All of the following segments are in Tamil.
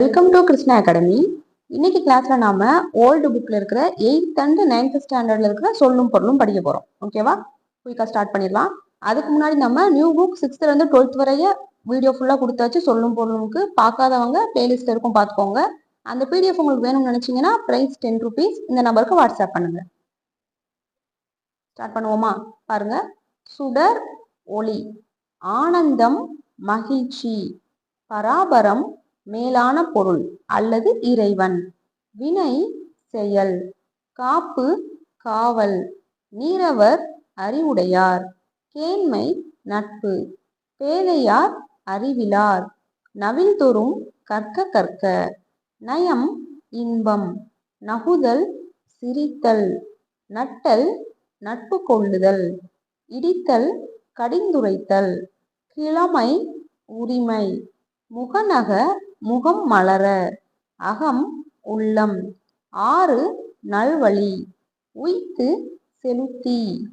வெல்கம் டு கிருஷ்ணா அகாடமி இன்னைக்கு கிளாஸ்ல நாம ஓல்டு புக்ல இருக்கிற எயித் அண்ட் நைன்த் ஸ்டாண்டர்ட்ல இருக்கிற சொல்லும் பொருளும் படிக்க போறோம். ஓகேவா குயிக்கா ஸ்டார்ட் பண்ணிடலாம். அதுக்கு முன்னாடி நம்ம நியூ புக் சிக்ஸ்த்ல இருந்து டுவெல்த் வரைய வீடியோ ஃபுல்லா கொடுத்தாச்சு சொல்லும் பொருளுக்கு பார்க்காதவங்க பிளேலிஸ்ட் இருக்கும் பார்த்துக்கோங்க. அந்த பிடிஎஃப் உங்களுக்கு வேணும்னு நினைச்சீங்கன்னா பிரைஸ் டென் ருபீஸ் இந்த நம்பருக்கு வாட்ஸ்அப் பண்ணுங்க. ஸ்டார்ட் பண்ணுவோமா? பாருங்க. சுடர் ஒளி ஆனந்தம் மகிழ்ச்சி பராபரம் மேலான பொருள் அல்லது இறைவன். வினை செயல். காப்பு காவல். நீரவர் அறிவுடையார். கேண்மை நட்பு. பேதையார் அறிவிலார். நவில்தொறும் கற்க கற்க. நயம் இன்பம். நகுதல் சிரித்தல். நட்டல் நட்பு கொள்ளுதல். இடித்தல் கடிந்துரைத்தல். கிழமை உரிமை. முகநக முகம் மலர அகம் உள்ளம். ஆறு நல்வழி. உய்த்து செலுத்தி.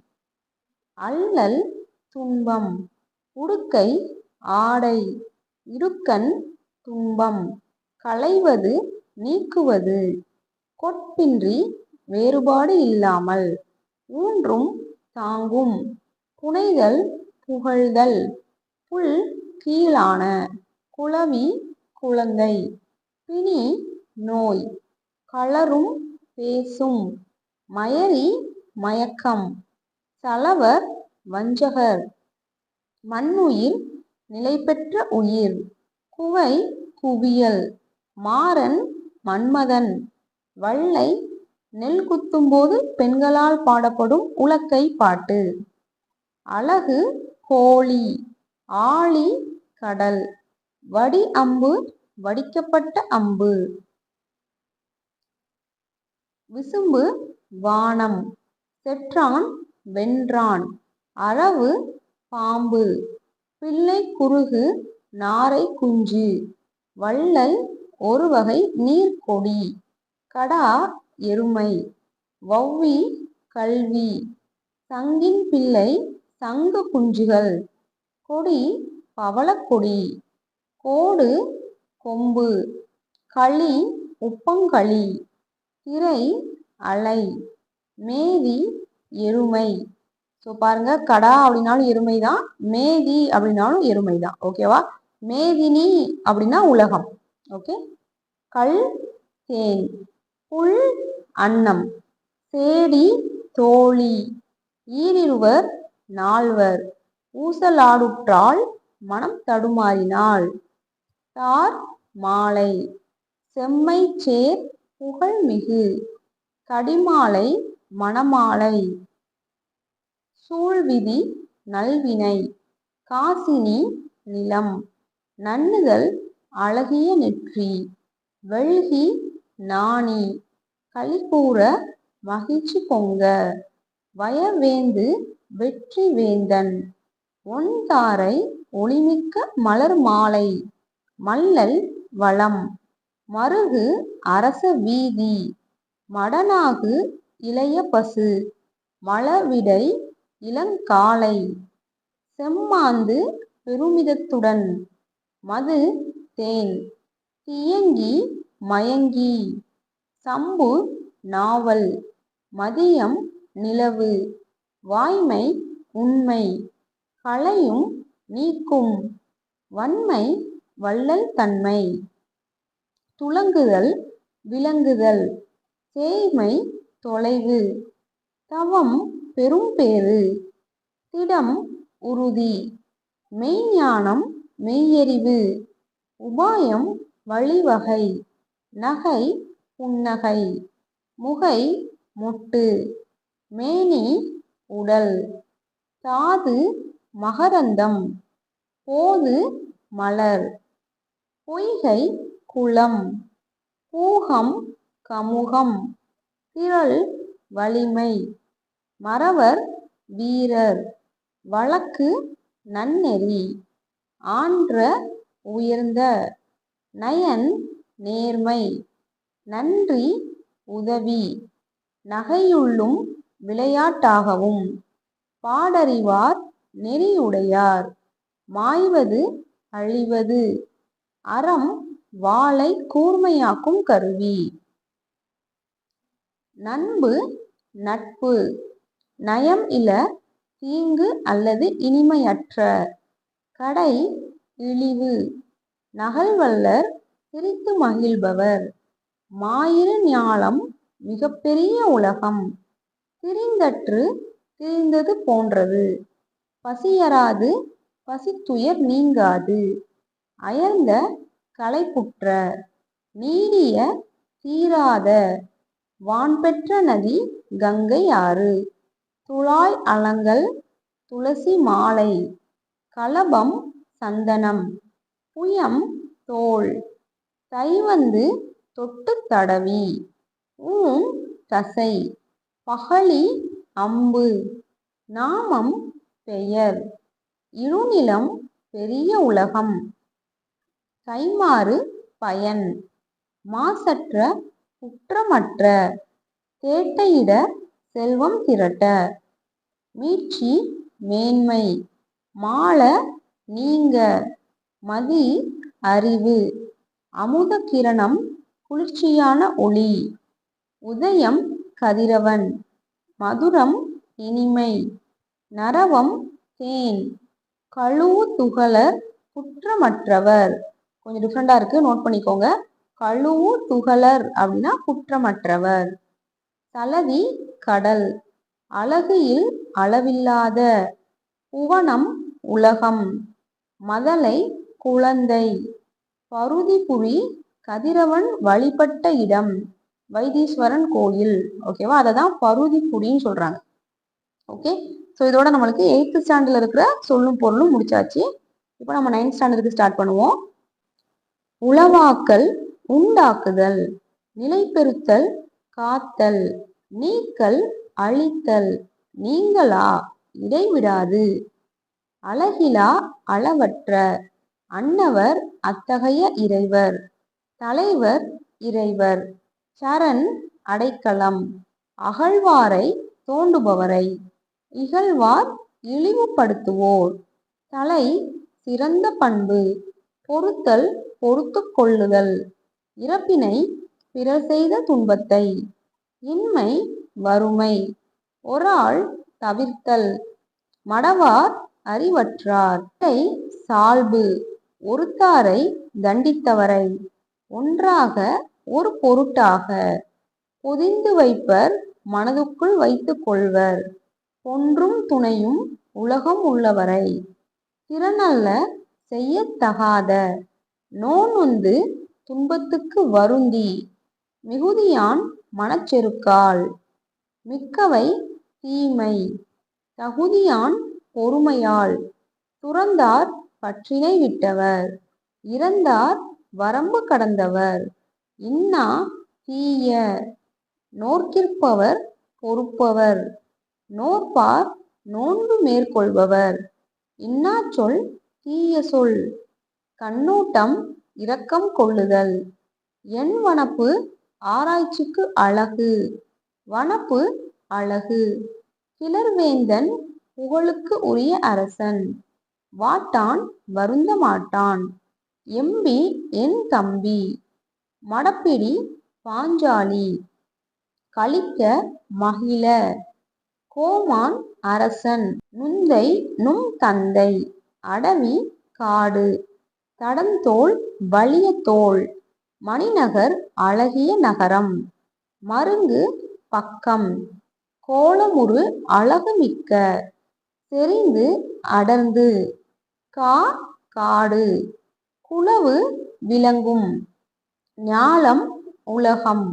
அல்லல் துன்பம். உடுக்கை ஆடை. இடுக்கண் துன்பம். களைவது நீக்குவது. கொட்பின்றி வேறுபாடு இல்லாமல். ஊன்றும் தாங்கும். புனைதல் புகழ்தல். புல் கீழான. குளவி குழந்தை. பிணி நோய். களரும் பேசும். மயரி மயக்கம். சலவர் வஞ்சகர். மண்ணுயிர் நிலைபெற்ற உயிர். குவை குவியல். மாறன் மன்மதன். வள்ளை நெல் குத்தும்போது பெண்களால் பாடப்படும் உலக்கை பாட்டு. அழகு கோழி. ஆழி கடல். வடி அம்பு வடிக்கப்பட்ட அம்பு. விசும்பு வானம். செற்றான் வென்றான். அரவு பாம்பு. பிள்ளை குறுகு நாரை குஞ்சு. வள்ளல் ஒரு வகை நீர்க்கொடி கடா. எருமை. வௌவி கல்வி. சங்கின் பிள்ளை சங்கு குஞ்சுகள். கொடி பவளக்கொடி கோடு கொம்பு களி உப்பங்களி திரை அலை மேதி எருமை. ஸோ பாருங்க கடா அப்படின்னாலும் எருமை தான் மேதி அப்படின்னாலும் எருமை தான் ஓகேவா மேதினி அப்படின்னா உலகம். ஓகே கல் தேன். புல் அன்னம். சேடி தோழி. ஈரிருவர் நால்வர். ஊசலாடுற்றால் மனம் தடுமாறினாள் தார் மாலை செம்மை சேர் புகழ்மிகு கடிமாலை மணமாலை சூழ்விதி நல்வினை காசினி நிலம் நன்னுதல் அழகிய நெற்றி வெள்கி நாணி களிகூற மகிழ்ச்சி பொங்க வயவேந்து வெற்றி வேந்தன் ஒன்தாரை ஒளிமிக்க மலர் மாலை. மல்லல் வளம். மருகு அரச வீதி. மடனாகு இளைய பசு. மலவிடை இளங்காலை செம்மாந்து பெருமிதத்துடன். மது தேன். தியங்கி மயங்கி. சம்பு நாவல். மதியம் நிலவு. வாய்மை உண்மை. களையும் நீக்கும். வன்மை வள்ளல் தன்மை. துலங்குதல் விளங்குதல் சேய்மை தொலைவு. தவம் பெரும்பேறு திடம் உறுதி. மெய்ஞானம் மெய்யறிவு. உபாயம் வழிவகை. நகை புன்னகை. முகை முட்டு. மேனி உடல். தாது மகரந்தம். போது மலர். பொய்கை குளம் பூகம் கமுகம் திரள் வலிமை. மறவர் வீரர் வழக்கு நன்னெறி. ஆன்ற உயர்ந்த நயன் நேர்மை. நன்றி உதவி. நகையுள்ளும் விளையாட்டாகவும். பாடறிவார் நெறியுடையார். மாய்வது அழிவது. அறம் வாளை கூர்மையாக்கும் கருவி. நண்பு நட்பு. நயம் இல தீங்கு அல்லது இனிமையற்ற. கடை இழிவு. நகல்வல்லர் சிரித்து மகிழ்பவர். மாயிரு ஞாலம் மிகப்பெரிய உலகம். திரிந்தற்று திரிந்தது போன்றது. பசியராது பசித்துயர் நீங்காது. அயர்ந்த களைப்புற்ற நீடிய தீராத வான்பெற்ற நதி கங்கை ஆறு. துழாய் அலங்கல் துளசி மாலை கலபம் சந்தனம் புயம் தோல் தைவந்து தொட்டு தடவி ஊன் தசை பகழி அம்பு நாமம் பெயர் இருநிலம் பெரிய உலகம் கைமாறு பயன். மாசற்ற குற்றமற்ற. தேட்டையிட செல்வம் திரட்ட. மீட்சி மேன்மை. மாள நீங்க. மதி அறிவு. அமுத கிரணம் குளிர்ச்சியான ஒளி. உதயம் கதிரவன். மதுரம் இனிமை. நரவம் தேன். கழுவு துகளர் குற்றமற்றவர். கொஞ்சம் டிஃப்ரெண்டாக இருக்குது நோட் பண்ணிக்கோங்க. கழுவு துகளர் அப்படின்னா குற்றமற்றவர். தலவி கடல். அழகில் அளவில்லாத புவனம் உலகம். மதலை குழந்தை. பருதிபுரி கதிரவன் வழிபட்ட இடம். வைத்தீஸ்வரன் கோயில். ஓகேவா அதை தான் பருதிப்புடின்னு சொல்கிறாங்க ஓகே ஸோ இதோட நம்மளுக்கு எயித்து ஸ்டாண்டர்டில் இருக்கிற சொல்லும் பொருளும் முடிச்சாச்சு. இப்போ நம்ம நைன்த் ஸ்டாண்டர்டுக்கு ஸ்டார்ட் பண்ணுவோம். உளவாக்கல் உண்டாக்குதல் நிலைப்பெறுத்தல் காத்தல் நீக்கல் அழித்தல் நீங்களா இடைவிடாது. அழகிலா அளவற்ற அன்னவர் அத்தகைய இறைவர் தலைவர் இறைவர் சரண் அடைக்கலம் அகழ்வாரை தோண்டுபவரை இகழ்வார் இழிவுபடுத்துவோர் தலை சிறந்த பண்பு பொறுத்தல் பொறுத்து கொள்ளுதல். இறப்பினை பிறர் செய்த துன்பத்தை. இன்மை வறுமை. ஒராள் தவிர்த்தல். மடவார் அறிவற்றார். சால்பு. ஒருத்தாரை தண்டித்தவரை. ஒன்றாக ஒரு பொருட்டாக. பொதிந்து வைப்பர் மனதுக்குள் வைத்துக் கொள்வர். ஒன்றும் துணையும் உலகம் உள்ளவரை. திறனல்ல செய்யத்தகாத. நோன் வந்து துன்பத்துக்கு வருந்தி மிகுதியான் மனச்செருக்கால். மிக்கவை தீமை தகுதியான் பொறுமையால். துறந்தார் பற்றினை விட்டவர் இறந்தார் வரம்பு கடந்தவர். இன்னா தீய நோர்க்கிற்பவர் பொறுப்பவர். நோற்பார் நோன்பு மேற்கொள்பவர். இன்னா சொல் தீய சொல். கண்ணோட்டம் இரக்கம் கொள்ளுதல். என் வனப்பு ஆராய்ச்சிக்கு அழகு. வனப்பு அழகு. கிளர்வேந்தன் புகழுக்கு உரிய அரசன். வாட்டான் வருந்த மாட்டான். எம்பி என் தம்பி. மடப்பிடி பாஞ்சாலி. கழிக்க மகிழ. கோமான் அரசன். நுந்தை நும் தந்தை. அடவி காடு. தடந்தோள் வலிய தோல் மணிநகர் அழகிய நகரம் மருங்கு பக்கம் கோலமுறு அழகுமிக்க செறிந்து அடர்ந்து கா காடு குளவு விளங்கும் ஞாலம் உலகம்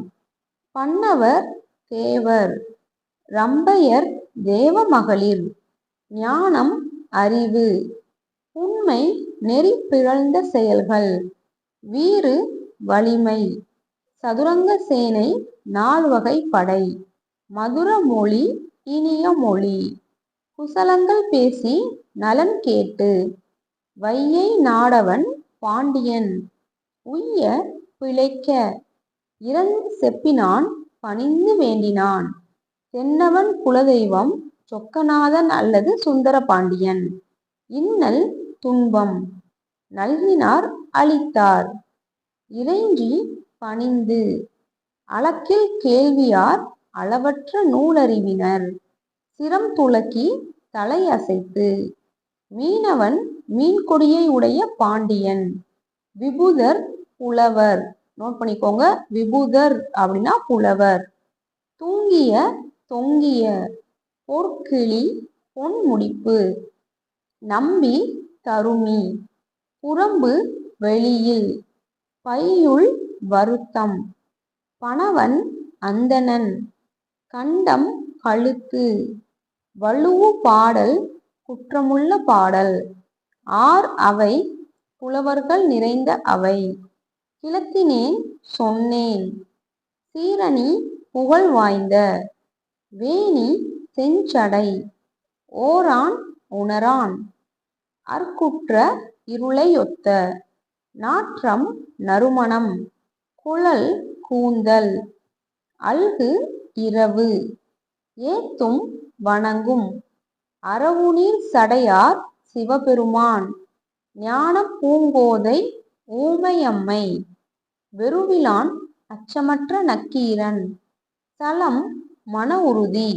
பன்னவர் தேவர் ரம்பையர் தேவமகளிர் ஞானம் அறிவு உண்மை நெறி பிழந்த செயல்கள். வீறு வலிமை. சதுரங்க சேனை நால்வகை படை. மதுர மொழி இனிய மொழி. குசலங்கள் பேசி நலன் கேட்டு. வையை நாடவன் பாண்டியன். உய்ய பிழைக்க. இறந்து செப்பினான் பணிந்து வேண்டினான். தென்னவன் குலதெய்வம் சொக்கநாதன் அல்லது சுந்தர பாண்டியன். இன்னல் துன்பம். நல்கினார் அளித்தார். இறைஞ்சி பணிந்து. அளக்கில் கேள்வியார் அளவற்ற நூலறிவினர். சிரம் துலக்கி தலை அசைத்து மீனவன் மீன்கொடியை உடைய பாண்டியன். விபுதர் புலவர். நோட் பண்ணிக்கோங்க விபுதர் அப்படின்னா புலவர். தூங்கிய தொங்கிய. பொற்கிளி பொன் முடிப்பு. நம்பி தருமி. புறம்பு வெளியில். பையுள் வருத்தம். பணவன் அந்தணன். கண்டம் கழுத்து. வலுவு பாடல் குற்றமுள்ள பாடல். ஆர் அவை புலவர்கள் நிறைந்த அவை. கிளத்தினேன் சொன்னேன். சீரணி புகழ் வாய்ந்த. வேணி செஞ்சடை. ஓரான் உணரான். அற்குற்ற இருளையொத்த நாற்றம் நறுமணம் குழல் கூந்தல் அல்கு இரவு ஏத்தும் வணங்கும் அரவுநீர் சடையார் சிவபெருமான் ஞான பூங்கோதை ஊமையம்மை வெறுவிலான் அச்சமற்ற நக்கீரன் தலம் மன உறுதி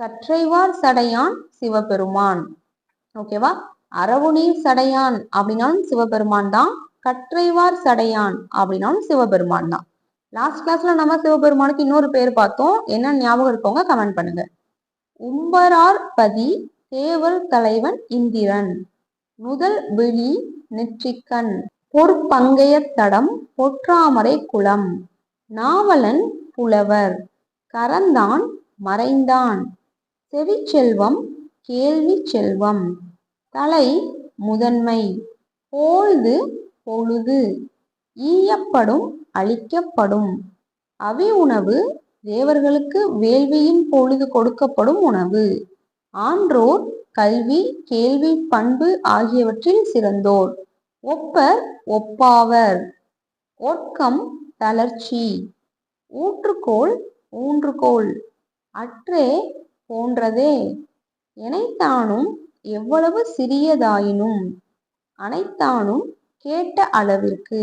கற்றைவார் சடையான் சிவபெருமான். ஓகேவா அரவுநீர் சடையான் அப்படின்னாலும் சிவபெருமான் தான் கற்றைவார் சடையான் அப்படின்னாலும் சிவபெருமான் தான். லாஸ்ட் கிளாஸ்ல நம்ம சிவபெருமானுக்கு இன்னொரு பேர் பார்த்தோம். என்ன ஞாபகம் இருக்கவங்க கமெண்ட் பண்ணுங்க. உம்பரார் பதி தேவல் தலைவன் இந்திரன். முதல் விழி நெற்றிக்கண். பொற்பங்கைய தடம் பொற்றாமரை குளம். நாவலன் புலவர். கரந்தான் மறைந்தான். செவிச்செல்வம் கேள்வி செல்வம். தலை முதன்மை போழ்து பொழுது ஈயப்படும் அளிக்கப்படும் அவி உணவு தேவர்களுக்கு வேள்வியின் பொழுது கொடுக்கப்படும் உணவு. ஆன்றோர் கல்வி கேள்வி பண்பு ஆகியவற்றில் சிறந்தோர். ஒப்பர் ஒப்பாவர். ஒர்க்கம் தளர்ச்சி. ஊற்றுக்கோள் ஊன்றுகோள். அற்றே போன்றதே. எனைத்தானும் எவ்வளவு சிறியதாயினும் அனைத்தானும் கேட்ட அளவிற்கு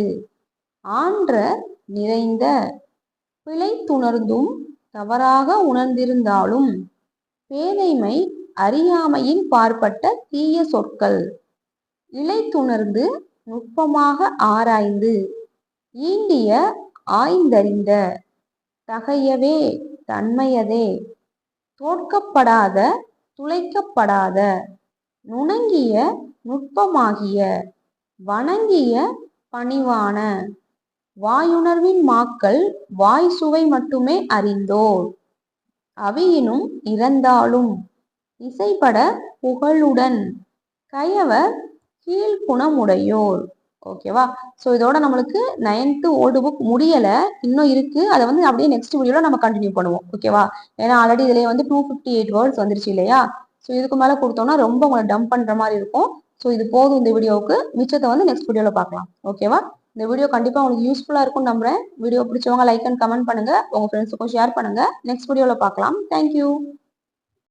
ஆன்ற நிறைந்த பிழைத்துணர்ந்தும் தவறாக உணர்ந்திருந்தாலும் பேதைமை அறியாமையின் பார்ப்பட்ட தீய சொற்கள் இழைத்துணர்ந்து நுட்பமாக ஆராய்ந்து ஈண்டிய ஆய்ந்தறிந்த தகையவே தன்மையதே தோற்கப்படாத துளைக்கப்படாத நுணங்கிய நுட்பமாகிய வணங்கிய பணிவான. வாயுணர்வின் மாக்கள் வாய் சுவை மட்டுமே அறிந்தோர். அவியினும் இறந்தாலும் இசைப்பட புகழுடன். கயவர் கீழ்குணமுடையோர். ஓகேவா ஸோ இதோட நம்மளுக்கு நைன்த்து ஓல்டு புக் முடியலை. இன்னும் இருக்கு. அதை வந்து அப்படியே நெக்ஸ்ட் வீடியோவில் நம்ம கண்டினியூ பண்ணுவோம். ஓகேவா ஏன்னா ஆல்ரெடி இதுலேயே வந்து டூ ஃபிஃப்டி எயிட் வேர்ட்ஸ் வந்துருச்சு இல்லையா? ஸோ இதுக்கு மேலே கொடுத்தோம்னா ரொம்ப உங்களை டம்ப் பண்ணுற மாதிரி இருக்கும். ஸோ இது போதும் இந்த வீடியோவுக்கு. மிச்சத்தை வந்து நெக்ஸ்ட் வீடியோவில் பார்க்கலாம். ஓகேவா இந்த வீடியோ கண்டிப்பாக உங்களுக்கு யூஸ்ஃபுல்லாக இருக்கும்னு நம்புறேன். வீடியோ பிடிச்சவங்க லைக் அண்ட் கமெண்ட் பண்ணுங்க. உங்கள் ஃப்ரெண்ட்ஸுக்கும் ஷேர் பண்ணுங்க. நெக்ஸ்ட் வீடியோவில் பார்க்கலாம். தேங்க்யூ